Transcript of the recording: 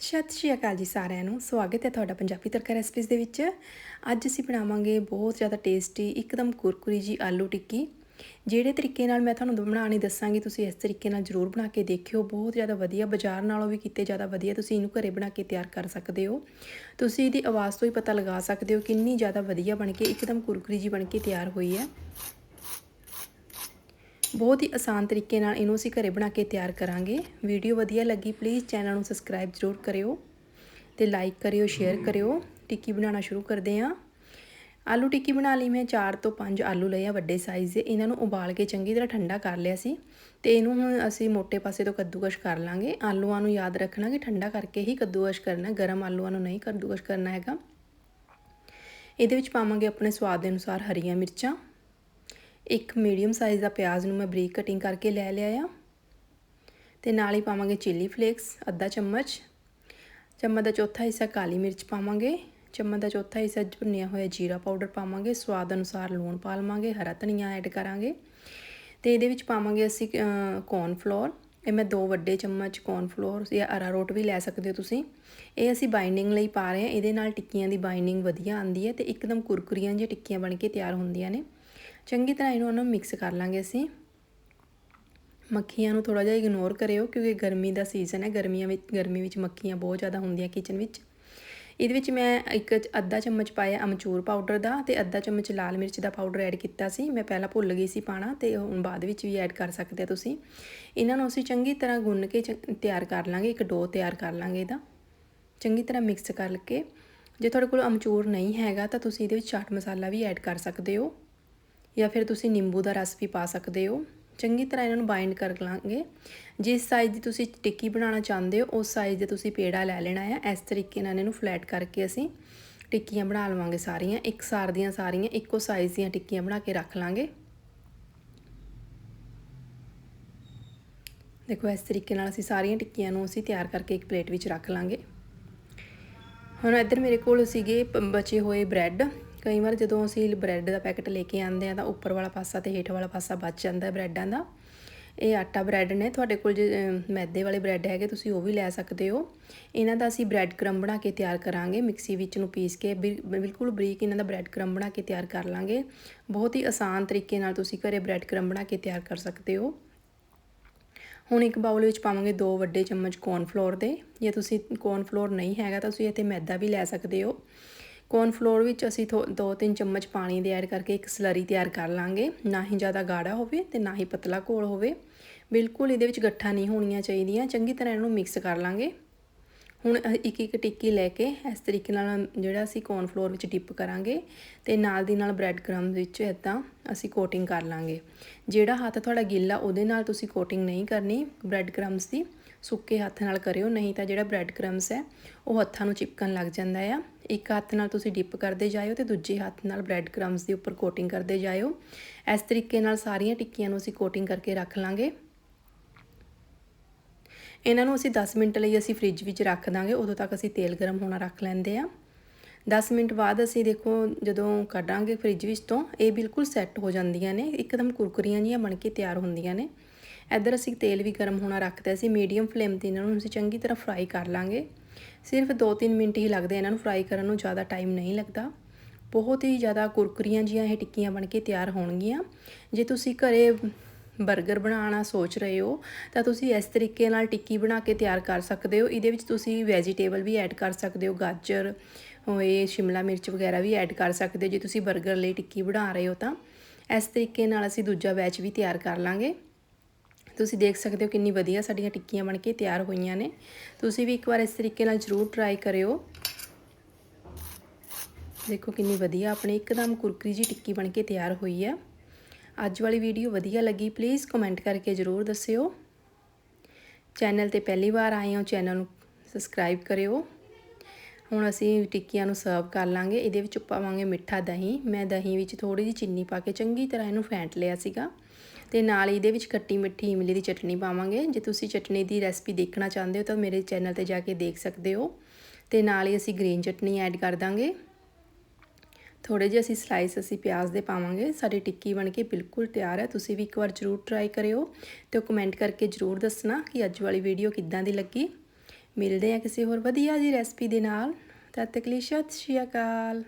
ਸਤਿ ਸ਼੍ਰੀ ਅਕਾਲ ਜੀ ਸਾਰਿਆਂ ਨੂੰ। ਸਵਾਗਤ ਹੈ ਤੁਹਾਡਾ ਪੰਜਾਬੀ ਤੜਕਾ ਰੈਸਪੀਜ਼ ਦੇ ਵਿੱਚ। ਅੱਜ ਅਸੀਂ ਬਣਾਵਾਂਗੇ ਬਹੁਤ ਜ਼ਿਆਦਾ ਟੇਸਟੀ ਇੱਕਦਮ ਕੁਰਕੁਰੀ ਜੀ ਆਲੂ ਟਿੱਕੀ। ਜਿਹੜੇ ਤਰੀਕੇ ਨਾਲ ਮੈਂ ਤੁਹਾਨੂੰ ਬਣਾਉਣੀ ਦੱਸਾਂਗੀ, ਤੁਸੀਂ ਇਸ ਤਰੀਕੇ ਨਾਲ ਜ਼ਰੂਰ ਬਣਾ ਕੇ ਦੇਖਿਓ। ਬਹੁਤ ਜ਼ਿਆਦਾ ਵਧੀਆ, ਬਾਜ਼ਾਰ ਨਾਲੋਂ ਵੀ ਕਿਤੇ ਜ਼ਿਆਦਾ ਵਧੀਆ ਤੁਸੀਂ ਇਹਨੂੰ ਘਰੇ ਬਣਾ ਕੇ ਤਿਆਰ ਕਰ ਸਕਦੇ ਹੋ। ਤੁਸੀਂ ਇਹਦੀ ਆਵਾਜ਼ ਤੋਂ ਹੀ ਪਤਾ ਲਗਾ ਸਕਦੇ ਹੋ ਕਿੰਨੀ ਜ਼ਿਆਦਾ ਵਧੀਆ ਬਣ ਕੇ, ਇੱਕਦਮ ਕੁਰਕੁਰੀ ਜੀ ਬਣ ਕੇ ਤਿਆਰ ਹੋਈ ਹੈ। ਬਹੁਤ ਹੀ ਆਸਾਨ ਤਰੀਕੇ ਨਾਲ ਇਹਨੂੰ ਅਸੀਂ ਘਰੇ ਬਣਾ ਕੇ ਤਿਆਰ ਕਰਾਂਗੇ। ਵੀਡੀਓ ਵਧੀਆ ਲੱਗੀ ਪਲੀਜ਼ ਚੈਨਲ ਨੂੰ ਸਬਸਕ੍ਰਾਈਬ ਜ਼ਰੂਰ ਕਰਿਓ ਤੇ ਲਾਈਕ ਕਰਿਓ ਸ਼ੇਅਰ ਕਰਿਓ। ਟਿੱਕੀ ਬਣਾਉਣਾ ਸ਼ੁਰੂ ਕਰਦੇ ਹਾਂ। ਆਲੂ ਟਿੱਕੀ ਬਣਾ ਲਈ ਮੈਂ 4 ਤੋਂ 5 ਆਲੂ ਲਏ ਆ, ਵੱਡੇ ਸਾਈਜ਼ ਦੇ। ਇਹਨਾਂ ਨੂੰ ਉਬਾਲ ਕੇ ਚੰਗੀ ਤਰ੍ਹਾਂ ਠੰਡਾ ਕਰ ਲਿਆ ਸੀ ਤੇ ਇਹਨੂੰ ਹੁਣ ਅਸੀਂ ਮੋٹے ਪਾਸੇ ਤੋਂ ਕੱਦੂਕਸ਼ ਕਰ ਲਾਂਗੇ। ਆਲੂਆਂ ਨੂੰ ਯਾਦ ਰੱਖਣਾ ਕਿ ਠੰਡਾ ਕਰਕੇ ਹੀ ਕੱਦੂਕਸ਼ ਕਰਨਾ, ਗਰਮ ਆਲੂਆਂ ਨੂੰ ਨਹੀਂ ਕੱਦੂਕਸ਼ ਕਰਨਾ ਹੈਗਾ। ਇਹਦੇ ਵਿੱਚ ਪਾਵਾਂਗੇ ਆਪਣੇ ਸਵਾਦ ਦੇ ਅਨੁਸਾਰ ਹਰੀਆਂ ਮਿਰਚਾਂ। ਇੱਕ ਮੀਡੀਅਮ ਸਾਈਜ਼ ਦਾ ਪਿਆਜ਼ ਨੂੰ ਮੈਂ ਬਰੀਕ ਕਟਿੰਗ ਕਰਕੇ ਲੈ ਲਿਆ ਆ। ਤੇ ਨਾਲ ਹੀ ਪਾਵਾਂਗੇ ਚਿੱਲੀ ਫਲੇਕਸ ਅੱਧਾ ਚਮਚ। ਚਮਚ ਦਾ ਚੌਥਾ ਹਿੱਸਾ ਕਾਲੀ ਮਿਰਚ ਪਾਵਾਂਗੇ। ਚਮਚ ਦਾ ਚੌਥਾ ਹਿੱਸਾ ਭੁੰਨਿਆ ਹੋਇਆ ਜੀਰਾ ਪਾਊਡਰ ਪਾਵਾਂਗੇ। ਸਵਾਦ ਅਨੁਸਾਰ ਲੂਣ ਪਾ ਲਵਾਂਗੇ, ਹਰਾ ਧਨੀਆ ਐਡ ਕਰਾਂਗੇ। ਤੇ ਇਹਦੇ ਵਿੱਚ ਪਾਵਾਂਗੇ ਅਸੀਂ ਕੌਰਨ ਫਲੋਰ ਇਹ ਮੈਂ ਦੋ ਵੱਡੇ ਚਮਚ ਕੌਰਨ ਫਲੋਰ ਜਾਂ ਅਰਾਰੋਟ ਵੀ ਲੈ ਸਕਦੇ ਹੋ ਤੁਸੀਂ। ਇਹ ਅਸੀਂ ਬਾਈਂਡਿੰਗ ਲਈ ਪਾ ਰਹੇ ਹਾਂ। ਇਹਦੇ ਨਾਲ ਟਿੱਕੀਆਂ ਦੀ ਬਾਈਂਡਿੰਗ ਵਧੀਆ ਆਉਂਦੀ ਹੈ ਤੇ ਇੱਕਦਮ ਕੁਰਕੁਰੀਆਂ ਜਿਹੀਆਂ ਟਿੱਕੀਆਂ ਬਣ ਕੇ ਤਿਆਰ ਹੁੰਦੀਆਂ ਨੇ। ਚੰਗੀ ਤਰ੍ਹਾਂ ਇਹਨੂੰ ਉਹਨੂੰ ਮਿਕਸ ਕਰ ਲਾਂਗੇ ਅਸੀਂ। ਮੱਖੀਆਂ ਨੂੰ ਥੋੜਾ ਜਿਹਾ ਇਗਨੋਰ ਕਰਿਓ ਕਿਉਂਕਿ ਗਰਮੀ ਦਾ ਸੀਜ਼ਨ ਹੈ। ਗਰਮੀਆਂ ਵਿੱਚ, ਗਰਮੀ ਵਿੱਚ ਮੱਖੀਆਂ ਬਹੁਤ ਜ਼ਿਆਦਾ ਹੁੰਦੀਆਂ ਕਿਚਨ ਵਿੱਚ। ਇਹਦੇ ਵਿੱਚ ਮੈਂ ਇੱਕ ਅੱਧਾ ਚਮਚ ਪਾਇਆ ਅਮਚੂਰ ਪਾਊਡਰ ਦਾ ਤੇ ਅੱਧਾ ਚਮਚ ਲਾਲ ਮਿਰਚ ਦਾ ਪਾਊਡਰ ਐਡ ਕੀਤਾ ਸੀ। ਮੈਂ ਪਹਿਲਾਂ ਭੁੱਲ ਗਈ ਸੀ ਪਾਣਾ ਤੇ ਹੁਣ ਬਾਅਦ ਵਿੱਚ ਵੀ ਐਡ ਕਰ ਸਕਦੇ ਆ ਤੁਸੀਂ। ਇਹਨਾਂ ਨੂੰ ਅਸੀਂ ਚੰਗੀ ਤਰ੍ਹਾਂ ਗੁੰਨ ਕੇ ਤਿਆਰ ਕਰ ਲਾਂਗੇ। ਇੱਕ ਡੋ ਤਿਆਰ ਕਰ ਲਾਂਗੇ ਇਹਦਾ। ਚੰਗੀ ਤਰ੍ਹਾਂ ਮਿਕਸ ਕਰਕੇ। ਜੇ ਤੁਹਾਡੇ ਕੋਲ ਅਮਚੂਰ ਨਹੀਂ ਹੈਗਾ ਤਾਂ ਤੁਸੀਂ ਇਹਦੇ ਵਿੱਚ ਚਾਟ ਮਸਾਲਾ ਵੀ ਐਡ ਕਰ ਸਕਦੇ ਹੋ। ਜਾਂ ਫਿਰ ਤੁਸੀਂ ਨਿੰਬੂ ਦਾ ਰਸ ਵੀ ਪਾ ਸਕਦੇ ਹੋ। ਚੰਗੀ ਤਰ੍ਹਾਂ ਇਹਨਾਂ ਨੂੰ ਬਾਈਂਡ ਕਰ ਲਾਂਗੇ। ਜਿਸ ਸਾਈਜ਼ ਦੀ ਤੁਸੀਂ ਟਿੱਕੀ ਬਣਾਉਣਾ ਚਾਹੁੰਦੇ ਹੋ, ਉਸ ਸਾਈਜ਼ ਦੇ ਤੁਸੀਂ ਪੇੜਾ ਲੈ ਲੈਣਾ ਹੈ ਇਸ ਤਰੀਕੇ ਨਾਲ ਇਹਨੂੰ ਫਲੈਟ ਕਰਕੇ ਅਸੀਂ ਟਿੱਕੀਆਂ ਬਣਾ ਲਵਾਂਗੇ ਸਾਰੀਆਂ। ਇੱਕ ਸਾਰ ਦੀਆਂ ਸਾਰੀਆਂ, ਇੱਕੋ ਸਾਈਜ਼ ਦੀਆਂ ਟਿੱਕੀਆਂ ਬਣਾ ਕੇ ਰੱਖ ਲਾਂਗੇ। ਦੇਖੋ, ਇਸ ਤਰੀਕੇ ਨਾਲ ਅਸੀਂ ਸਾਰੀਆਂ ਟਿੱਕੀਆਂ ਨੂੰ ਅਸੀਂ ਤਿਆਰ ਕਰਕੇ ਇੱਕ ਪਲੇਟ ਵਿੱਚ ਰੱਖ ਲਾਂਗੇ। ਹੁਣ ਇੱਧਰ ਮੇਰੇ ਕੋਲ ਸੀਗੇ ਬਚੇ ਹੋਏ ਬ੍ਰੈਡ ਕਈ ਵਾਰ ਜਦੋਂ ਅਸੀਂ ਬ੍ਰੈਡ ਦਾ ਪੈਕਟ ਲੈ ਕੇ ਆਉਂਦੇ ਆ ਤਾਂ ਉੱਪਰ ਵਾਲਾ ਪਾਸਾ ਤੇ ਹੇਠ ਵਾਲਾ ਪਾਸਾ ਬਚ ਜਾਂਦਾ ਬ੍ਰੈਡਾਂ ਦਾ। ਇਹ ਆਟਾ ਬ੍ਰੈਡ ਨੇ ਤੁਹਾਡੇ ਕੋਲ ਜੇ ਮੈਦੇ ਵਾਲੇ ਬ੍ਰੈਡ ਹੈਗੇ ਤੁਸੀਂ ਉਹ ਵੀ ਲੈ ਸਕਦੇ ਹੋ। ਇਹਨਾਂ ਦਾ ਅਸੀਂ ਬ੍ਰੈਡ ਕਰਮ ਬਣਾ ਕੇ ਤਿਆਰ ਕਰਾਂਗੇ। ਮਿਕਸੀ ਵਿੱਚ ਨੂੰ ਪੀਸ ਕੇ ਬਿਲਕੁਲ ਬਰੀਕ ਇਹਨਾਂ ਦਾ ਬ੍ਰੈਡ ਕਰਮ ਬਣਾ ਕੇ ਤਿਆਰ ਕਰ ਲਾਂਗੇ। ਬਹੁਤ ਹੀ ਆਸਾਨ ਤਰੀਕੇ ਨਾਲ ਤੁਸੀਂ ਘਰੇ ਬ੍ਰੈਡ ਕਰਮ ਬਣਾ ਕੇ ਤਿਆਰ ਕਰ ਸਕਦੇ ਹੋ। ਹੁਣ ਇੱਕ ਬਾਉਲ ਵਿੱਚ ਪਾਵਾਂਗੇ ਦੋ ਵੱਡੇ ਚਮਚ ਕੌਰਨ ਫਲੋਰ ਦੇ। ਜੇ ਤੁਸੀਂ ਕੌਰਨ ਫਲੋਰ ਨਹੀਂ ਹੈਗਾ ਤਾਂ ਤੁਸੀਂ ਇੱਥੇ ਮੈਦਾ ਵੀ ਲੈ ਸਕਦੇ ਹੋ। ਕੋਰਨ ਫਲੋਰ ਵਿੱਚ ਅਸੀਂ 2-3 ਚਮਚ ਪਾਣੀ ਦੇ ਐਡ ਕਰਕੇ ਇੱਕ ਸਲਰੀ ਤਿਆਰ ਕਰ ਲਾਂਗੇ। ਨਾ ਹੀ ਜ਼ਿਆਦਾ ਗਾੜਾ ਹੋਵੇ ਤੇ ਨਾ ਹੀ ਪਤਲਾ ਘੋਲ ਹੋਵੇ। ਬਿਲਕੁਲ ਇਹਦੇ ਵਿੱਚ ਗੱਠਾ ਨਹੀਂ ਹੋਣੀਆਂ ਚਾਹੀਦੀਆਂ। ਚੰਗੀ ਤਰ੍ਹਾਂ ਇਹਨੂੰ ਮਿਕਸ ਕਰ ਲਾਂਗੇ। ਹੁਣ ਇੱਕ ਇੱਕ ਟਿੱਕੀ ਲੈ ਕੇ ਇਸ ਤਰੀਕੇ ਨਾਲ ਜਿਹੜਾ ਅਸੀਂ ਕੌਰਨ ਫਲੋਰ ਵਿੱਚ ਡਿਪ ਕਰਾਂਗੇ ਤੇ ਨਾਲ ਦੀ ਨਾਲ ਬ੍ਰੈਡ ਕ੍ਰਮ ਵਿੱਚ ਇਦਾਂ ਅਸੀਂ ਕੋਟਿੰਗ ਕਰ ਲਾਂਗੇ। ਜਿਹੜਾ ਹੱਥ ਤੁਹਾਡਾ ਗਿੱਲਾ ਉਹਦੇ ਨਾਲ ਤੁਸੀਂ ਕੋਟਿੰਗ ਨਹੀਂ ਕਰਨੀ ਬ੍ਰੈਡ ਕ੍ਰਮਸ ਦੀ। ਸੁੱਕੇ ਹੱਥ ਨਾਲ ਕਰਿਓ, ਨਹੀਂ ਤਾਂ ਜਿਹੜਾ ਬ੍ਰੈਡ ਕ੍ਰਮਸ ਹੈ, ਉਹ ਹੱਥਾਂ ਨੂੰ ਚਿਪਕਣ ਲੱਗ ਜਾਂਦਾ ਆ। ਇੱਕ ਹੱਥ ਨਾਲ ਤੁਸੀਂ ਡਿਪ ਕਰਦੇ ਜਾਇਓ ਤੇ ਦੂਜੇ ਹੱਥ ਨਾਲ ਬ੍ਰੈਡ ਕ੍ਰਮਸ ਦੇ ਉੱਪਰ ਕੋਟਿੰਗ ਕਰਦੇ ਜਾਇਓ। ਇਸ ਤਰੀਕੇ ਨਾਲ ਸਾਰੀਆਂ ਟਿੱਕੀਆਂ ਨੂੰ ਅਸੀਂ ਕੋਟਿੰਗ ਕਰਕੇ ਰੱਖ ਲਾਂਗੇ। ਇਹਨਾਂ ਨੂੰ ਅਸੀਂ 10 ਮਿੰਟ ਲਈ ਅਸੀਂ ਫ੍ਰਿਜ ਵਿੱਚ ਰੱਖ ਦਾਂਗੇ, ਉਦੋਂ ਤੱਕ ਅਸੀਂ ਤੇਲ ਗਰਮ ਹੋਣਾ ਰੱਖ ਲੈਂਦੇ ਆ 10 ਮਿੰਟ ਬਾਅਦ ਅਸੀਂ ਦੇਖੋ, ਜਦੋਂ ਕੱਢਾਂਗੇ ਫ੍ਰਿਜ ਵਿੱਚ ਤੋਂ, ਇਹ ਬਿਲਕੁਲ ਸੈੱਟ ਹੋ ਜਾਂਦੀਆਂ ਨੇ, ਇੱਕਦਮ ਕੁਰਕਰੀਆਂ ਜੀਆਂ ਬਣ ਕੇ ਤਿਆਰ ਹੁੰਦੀਆਂ ਨੇ। ਇੱਧਰ ਅਸੀਂ ਤੇਲ ਵੀ ਗਰਮ ਹੋਣਾ ਰੱਖਦੇ ਸੀ ਮੀਡੀਅਮ ਫਲੇਮ ਤੇ ਇਹਨਾਂ ਨੂੰ ਅਸੀਂ ਚੰਗੀ ਤਰ੍ਹਾਂ ਫਰਾਈ ਕਰ ਲਾਂਗੇ। ਸਿਰਫ 2-3 ਮਿੰਟ ਹੀ ਲੱਗਦੇ ਇਹਨਾਂ ਨੂੰ ਫਰਾਈ ਕਰਨ ਨੂੰ, ਜ਼ਿਆਦਾ ਟਾਈਮ ਨਹੀਂ ਲੱਗਦਾ। ਬਹੁਤ ਹੀ ਜ਼ਿਆਦਾ ਕੁਰਕਰੀਆਂ ਜੀਆਂ ਇਹ ਟਿੱਕੀਆਂ ਬਣ ਕੇ ਤਿਆਰ ਹੋਣਗੀਆਂ। ਜੇ ਤੁਸੀਂ ਘਰੇ 버ਗਰ ਬਣਾਉਣਾ ਸੋਚ ਰਹੇ ਹੋ, ਤਾਂ ਤੁਸੀਂ ਇਸ ਤਰੀਕੇ ਨਾਲ ਟਿੱਕੀ ਬਣਾ ਕੇ ਤਿਆਰ ਕਰ ਸਕਦੇ ਹੋ। ਇਹਦੇ ਵਿੱਚ ਤੁਸੀਂ ਵੈਜੀਟੇਬਲ ਵੀ ਐਡ ਕਰ ਸਕਦੇ ਹੋ, ਗਾਜਰ ਹੋਏ ਸ਼ਿਮਲਾ ਮਿਰਚ ਵਗੈਰਾ ਵੀ ਐਡ ਕਰ ਸਕਦੇ ਹੋ। ਜੇ ਤੁਸੀਂ 버ਗਰ ਲਈ ਟਿੱਕੀ ਬਣਾ ਰਹੇ ਹੋ ਤਾਂ, ਇਸ ਤਰੀਕੇ ਨਾਲ ਅਸੀਂ ਦੂਜਾ ਬੈਚ ਵੀ ਤਿਆਰ ਕਰ ਲਾਂਗੇ। ਤੁਸੀਂ ਦੇਖ ਸਕਦੇ ਹੋ ਕਿੰਨੀ ਵਧੀਆ ਸਾਡੀਆਂ ਟਿੱਕੀਆਂ ਬਣ ਕੇ ਤਿਆਰ ਹੋਈਆਂ ਨੇ। ਤੁਸੀਂ ਵੀ ਇੱਕ ਵਾਰ ਇਸ ਤਰੀਕੇ ਨਾਲ ਜ਼ਰੂਰ ਟਰਾਈ ਕਰਿਓ। ਦੇਖੋ ਕਿੰਨੀ ਵਧੀਆ, ਆਪਣੀ ਇੱਕਦਮ ਕੁਰਕਰੀ ਜੀ ਟਿੱਕੀ ਬਣ ਕੇ ਤਿਆਰ ਹੋਈ ਹੈ ਅੱਜ ਵਾਲੀ ਵੀਡੀਓ ਵਧੀਆ ਲੱਗੀ ਪਲੀਜ਼ ਕਮੈਂਟ ਕਰਕੇ ਜ਼ਰੂਰ ਦੱਸਿਓ। ਚੈਨਲ ਤੇ ਪਹਿਲੀ ਵਾਰ ਆਏ ਹੋ ਚੈਨਲ ਨੂੰ ਸਬਸਕ੍ਰਾਈਬ ਕਰਿਓ। ਹੁਣ ਅਸੀਂ ਟਿੱਕੀਆਂ ਨੂੰ ਸਰਵ ਕਰ ਲਾਂਗੇ। ਇਹਦੇ ਵਿੱਚ ਪਾਵਾਂਗੇ ਮਿੱਠਾ ਦਹੀਂ। ਮੈਂ ਦਹੀਂ ਵਿੱਚ ਥੋੜੀ ਜਿਹੀ ਚੀਨੀ ਪਾ ਕੇ ਚੰਗੀ ਤਰ੍ਹਾਂ ਇਹਨੂੰ ਫੈਂਟ ਲਿਆ ਸੀਗਾ। ਤੇ ਨਾਲ ਇਹਦੇ ਵਿੱਚ ਖੱਟੀ ਮਿੱਠੀ ਇਮਲੀ ਦੀ ਚਟਨੀ ਪਾਵਾਂਗੇ। ਜੇ ਤੁਸੀਂ ਚਟਨੀ ਦੀ ਰੈਸਪੀ ਦੇਖਣਾ ਚਾਹੁੰਦੇ ਹੋ ਤਾਂ ਮੇਰੇ ਚੈਨਲ ਤੇ ਜਾ ਕੇ ਦੇਖ ਸਕਦੇ ਹੋ। ਤੇ ਨਾਲ ਹੀ ਅਸੀਂ ਗ੍ਰੀਨ ਚਟਨੀ ਐਡ ਕਰ ਦਾਂਗੇ। ਥੋੜੇ ਜਿਹੇ ਅਸੀਂ ਸਲਾਈਸ ਅਸੀਂ ਪਿਆਜ਼ ਦੇ ਪਾਵਾਂਗੇ। ਸਾਡੀ ਟਿੱਕੀ ਬਣ ਕੇ ਬਿਲਕੁਲ ਤਿਆਰ ਹੈ। ਤੁਸੀਂ ਵੀ ਇੱਕ ਵਾਰ ਜ਼ਰੂਰ ਟਰਾਈ ਕਰਿਓ ਤੇ ਕਮੈਂਟ ਕਰਕੇ ਜ਼ਰੂਰ ਦੱਸਣਾ ਕਿ ਅੱਜ ਵਾਲੀ ਵੀਡੀਓ ਕਿੱਦਾਂ ਦੀ ਲੱਗੀ। ਮਿਲਦੇ ਆ ਕਿਸੇ ਹੋਰ ਵਧੀਆ ਜੀ ਰੈਸਪੀ ਦੇ ਨਾਲ। ਤਦ ਤੱਕ ਲਈ ਸਤਿ ਸ਼੍ਰੀ ਅਕਾਲ।